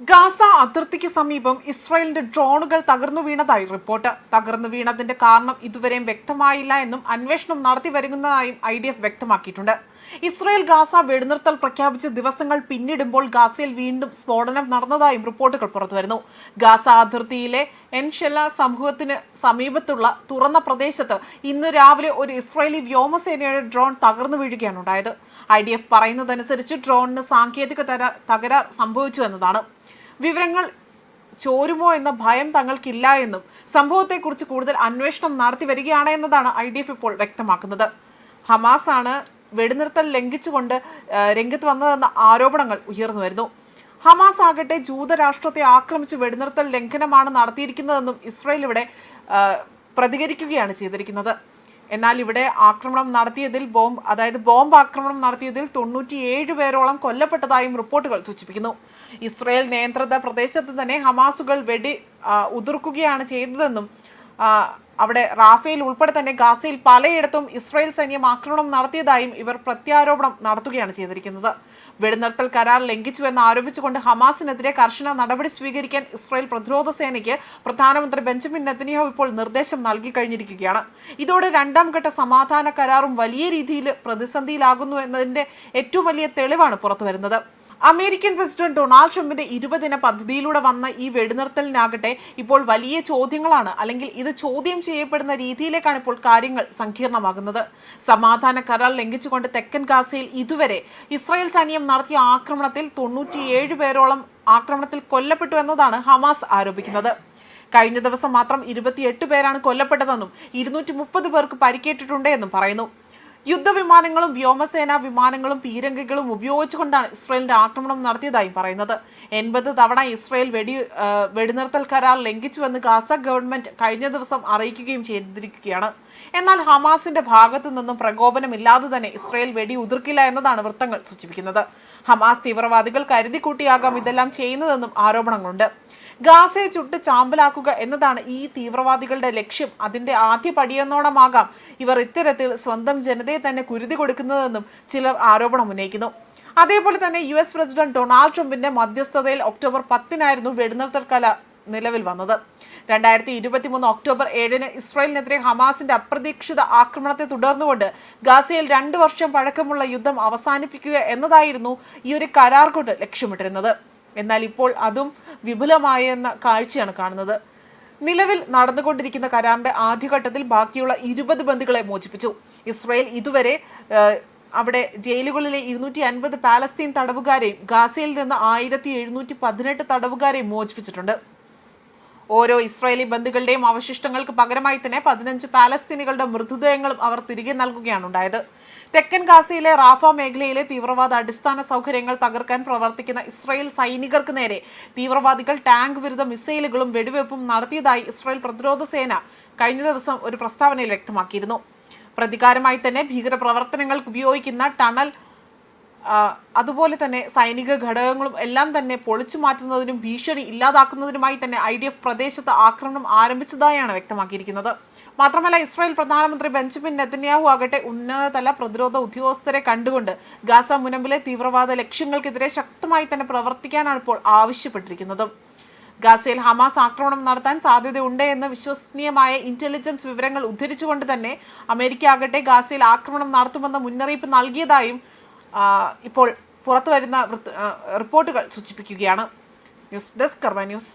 Gaza അതിർത്തിക്ക് സമീപം ഇസ്രായേലിന്റെ ഡ്രോണുകൾ തകർന്നു വീണതായി റിപ്പോർട്ട്. തകർന്നു വീണതിന്റെ കാരണം ഇതുവരെയും വ്യക്തമായില്ല എന്നും അന്വേഷണം നടത്തി വരുന്നതായും ഐ ഡി എഫ് വ്യക്തമാക്കിയിട്ടുണ്ട്. ഇസ്രായേൽ ഗാസ വെടിനിർത്തൽ പ്രഖ്യാപിച്ച ദിവസങ്ങൾ പിന്നിടുമ്പോൾ ഗാസയിൽ വീണ്ടും സ്ഫോടനം നടന്നതായും റിപ്പോർട്ടുകൾ പുറത്തുവരുന്നു. ഗാസ അതിർത്തിയിലെ എൻഷെല്ല സമൂഹത്തിന് സമീപത്തുള്ള തുറന്ന പ്രദേശത്ത് ഇന്ന് രാവിലെ ഒരു ഇസ്രായേലി വ്യോമസേനയുടെ ഡ്രോൺ തകർന്നു വീഴുകയാണ് ഉണ്ടായത്. ഐ ഡി എഫ് പറയുന്നതനുസരിച്ച് ഡ്രോണിന് സാങ്കേതിക തകരാർ സംഭവിച്ചു എന്നതാണ്. വിവരങ്ങൾ ചോരുമോ എന്ന ഭയം തങ്ങൾക്കില്ല എന്നും സംഭവത്തെക്കുറിച്ച് കൂടുതൽ അന്വേഷണം നടത്തി വരികയാണ് എന്നതാണ് ഐ ഡി എഫ് ഇപ്പോൾ വ്യക്തമാക്കുന്നത്. ഹമാസ് ആണ് വെടിനിർത്തൽ ലംഘിച്ചുകൊണ്ട് രംഗത്ത് വന്നതെന്ന ആരോപണങ്ങൾ ഉയർന്നു വരുന്നു. ഹമാസ് ആകട്ടെ ജൂതരാഷ്ട്രത്തെ ആക്രമിച്ച് വെടിനിർത്തൽ ലംഘനമാണ് നടത്തിയിരിക്കുന്നതെന്നും ഇസ്രയേൽ ഇവിടെ പ്രതികരിക്കുകയാണ് ചെയ്തിരിക്കുന്നത്. എന്നാൽ ഇവിടെ ആക്രമണം നടത്തിയതിൽ ബോംബ് അതായത് ബോംബ് ആക്രമണം നടത്തിയതിൽ തൊണ്ണൂറ്റിയേഴ് പേരോളം കൊല്ലപ്പെട്ടതായും റിപ്പോർട്ടുകൾ സൂചിപ്പിക്കുന്നു. ഇസ്രയേൽ നിയന്ത്രിത പ്രദേശത്ത് തന്നെ ഹമാസുകൾ വെടി ഉതിർക്കുകയാണ് ചെയ്തതെന്നും അവിടെ റാഫേൽ ഉൾപ്പെടെ തന്നെ ഗാസയിൽ പലയിടത്തും ഇസ്രായേൽ സൈന്യം ആക്രമണം നടത്തിയതായും ഇവർ പ്രത്യാരോപണം നടത്തുകയാണ് ചെയ്തിരിക്കുന്നത്. വെടിനിർത്തൽ കരാർ ലംഘിച്ചു എന്ന് ആരോപിച്ചുകൊണ്ട് ഹമാസിനെതിരെ കർശന നടപടി സ്വീകരിക്കാൻ ഇസ്രായേൽ പ്രതിരോധ സേനയ്ക്ക് പ്രധാനമന്ത്രി ബെഞ്ചമിൻ നെതന്യാഹു ഇപ്പോൾ നിർദ്ദേശം നൽകി കഴിഞ്ഞിരിക്കുകയാണ്. ഇതോടെ രണ്ടാം ഘട്ട സമാധാന കരാറും വലിയ രീതിയിൽ പ്രതിസന്ധിയിലാകുന്നു എന്നതിന്റെ ഏറ്റവും വലിയ തെളിവാണ് പുറത്തുവരുന്നത്. അമേരിക്കൻ പ്രസിഡന്റ് ഡൊണാൾഡ് ട്രംപിന്റെ ഇരുപതിന പദ്ധതിയിലൂടെ വന്ന ഈ വെടിനിർത്തലിനാകട്ടെ ഇപ്പോൾ വലിയ ചോദ്യങ്ങളാണ്. അല്ലെങ്കിൽ ഇത് ചോദ്യം ചെയ്യപ്പെടുന്ന രീതിയിലേക്കാണ് ഇപ്പോൾ കാര്യങ്ങൾ സങ്കീർണമാകുന്നത്. സമാധാന കരാർ ലംഘിച്ചുകൊണ്ട് തെക്കൻ ഗാസയിൽ ഇതുവരെ ഇസ്രായേൽ സൈന്യം നടത്തിയ ആക്രമണത്തിൽ തൊണ്ണൂറ്റിയേഴ് പേരോളം ആക്രമണത്തിൽ കൊല്ലപ്പെട്ടു എന്നതാണ് ഹമാസ് ആരോപിക്കുന്നത്. കഴിഞ്ഞ ദിവസം മാത്രം ഇരുപത്തിയെട്ട് പേരാണ് കൊല്ലപ്പെട്ടതെന്നും ഇരുന്നൂറ്റി മുപ്പത് പേർക്ക് പരിക്കേറ്റിട്ടുണ്ട് എന്നും പറയുന്നു. യുദ്ധവിമാനങ്ങളും വ്യോമസേനാ വിമാനങ്ങളും പീരങ്കികളും ഉപയോഗിച്ചുകൊണ്ടാണ് ഇസ്രയേലിന്റെ ആക്രമണം നടത്തിയതായി പറയുന്നത്. എൺപത് തവണ ഇസ്രയേൽ വെടി വെടിനിർത്തൽ കരാർ ലംഘിച്ചുവെന്ന് ഗാസ ഗവൺമെന്റ് കഴിഞ്ഞ ദിവസം അറിയിക്കുകയും ചെയ്തിരിക്കുകയാണ്. എന്നാൽ ഹമാസിന്റെ ഭാഗത്തു നിന്നും പ്രകോപനമില്ലാതെ തന്നെ ഇസ്രയേൽ വെടി ഉതിർക്കില്ല എന്നതാണ് വൃത്തങ്ങൾ സൂചിപ്പിക്കുന്നത്. ഹമാസ് തീവ്രവാദികൾ കരുതിക്കൂട്ടിയാകാം ഇതെല്ലാം ചെയ്യുന്നതെന്നും ആരോപണങ്ങളുണ്ട്. ഗാസയെ ചുട്ട് ചാമ്പലാക്കുക എന്നതാണ് ഈ തീവ്രവാദികളുടെ ലക്ഷ്യം. അതിന്റെ ആദ്യ പടിയെന്നോണമാകാം ഇവർ ഇത്തരത്തിൽ സ്വന്തം ജനതയെ തന്നെ കുരുതി കൊടുക്കുന്നതെന്നും ചിലർ ആരോപണം ഉന്നയിക്കുന്നു. അതേപോലെ തന്നെ യു എസ് പ്രസിഡന്റ് ഡൊണാൾഡ് ട്രംപിന്റെ മധ്യസ്ഥതയിൽ ഒക്ടോബർ പത്തിനായിരുന്നു വെടിനിർത്തൽ കല നിലവിൽ വന്നത്. രണ്ടായിരത്തി ഇരുപത്തി മൂന്ന് ഒക്ടോബർ ഏഴിന് ഇസ്രായേലിനെതിരെ ഹമാസിന്റെ അപ്രതീക്ഷിത ആക്രമണത്തെ തുടർന്നുകൊണ്ട് ഗാസയിൽ രണ്ട് വർഷം പഴക്കമുള്ള യുദ്ധം അവസാനിപ്പിക്കുക എന്നതായിരുന്നു ഈ ഒരു കരാർ കൊണ്ട് ലക്ഷ്യമിട്ടിരുന്നത്. എന്നാൽ ഇപ്പോൾ അതും വിപുലമായെന്ന കാഴ്ചയാണ് കാണുന്നത്. നിലവിൽ നടന്നുകൊണ്ടിരിക്കുന്ന കരാറിന്റെ ആദ്യഘട്ടത്തിൽ ബാക്കിയുള്ള ഇരുപത് ബന്ധുക്കളെ മോചിപ്പിച്ചു. ഇസ്രായേൽ ഇതുവരെ അവിടെ ജയിലുകളിലെ ഇരുന്നൂറ്റി അൻപത് പാലസ്തീൻ തടവുകാരെയും ഗാസയിൽ നിന്ന് ആയിരത്തി എഴുന്നൂറ്റി പതിനെട്ട് തടവുകാരെയും മോചിപ്പിച്ചിട്ടുണ്ട്. ഓരോ ഇസ്രായേലി ബന്ധുക്കളുടെയും അവശിഷ്ടങ്ങൾക്ക് പകരമായി തന്നെ പതിനഞ്ച് പാലസ്തീനികളുടെ മൃതദേഹങ്ങളും അവർ തിരികെ നൽകുകയാണ് ഉണ്ടായത്. തെക്കൻ ഗാസയിലെ റാഫ മേഖലയിലെ തീവ്രവാദ അടിസ്ഥാന സൗകര്യങ്ങൾ തകർക്കാൻ പ്രവർത്തിക്കുന്ന ഇസ്രായേൽ സൈനികർക്ക് നേരെ തീവ്രവാദികൾ ടാങ്ക് വിരുദ്ധ മിസൈലുകളും വെടിവെപ്പും നടത്തിയതായി ഇസ്രായേൽ പ്രതിരോധ സേന കഴിഞ്ഞ ദിവസം ഒരു പ്രസ്താവനയിൽ വ്യക്തമാക്കിയിരുന്നു. പ്രതികാരമായി തന്നെ ഭീകരപ്രവർത്തനങ്ങൾക്ക് ഉപയോഗിക്കുന്ന ടണൽ അതുപോലെ തന്നെ സൈനിക ഘടകങ്ങളും എല്ലാം തന്നെ പൊളിച്ചു മാറ്റുന്നതിനും ഭീഷണി ഇല്ലാതാക്കുന്നതിനുമായി തന്നെ ഐ ഡി എഫ് പ്രദേശത്ത് ആക്രമണം ആരംഭിച്ചതായാണ് വ്യക്തമാക്കിയിരിക്കുന്നത്. മാത്രമല്ല ഇസ്രായേൽ പ്രധാനമന്ത്രി ബെഞ്ചമിൻ നെതന്യാഹു ആകട്ടെ ഉന്നതതല പ്രതിരോധ ഉദ്യോഗസ്ഥരെ കണ്ടുകൊണ്ട് ഗാസ മുനമ്പിലെ തീവ്രവാദ ലക്ഷ്യങ്ങൾക്കെതിരെ ശക്തമായി തന്നെ പ്രവർത്തിക്കാനാണ് ഇപ്പോൾ ആവശ്യപ്പെട്ടിരിക്കുന്നത്. ഗാസയിൽ ഹമാസ് ആക്രമണം നടത്താൻ സാധ്യതയുണ്ട് എന്ന് വിശ്വസനീയമായ ഇന്റലിജൻസ് വിവരങ്ങൾ ഉദ്ധരിച്ചുകൊണ്ട് തന്നെ അമേരിക്ക ആകട്ടെ ഗാസയിൽ ആക്രമണം നടത്തുമെന്ന മുന്നറിയിപ്പ് നൽകിയതായും ഇപ്പോൾ പുറത്തുവരുന്ന റിപ്പോർട്ടുകൾ സൂചിപ്പിക്കുകയാണ്. News desk Karma news.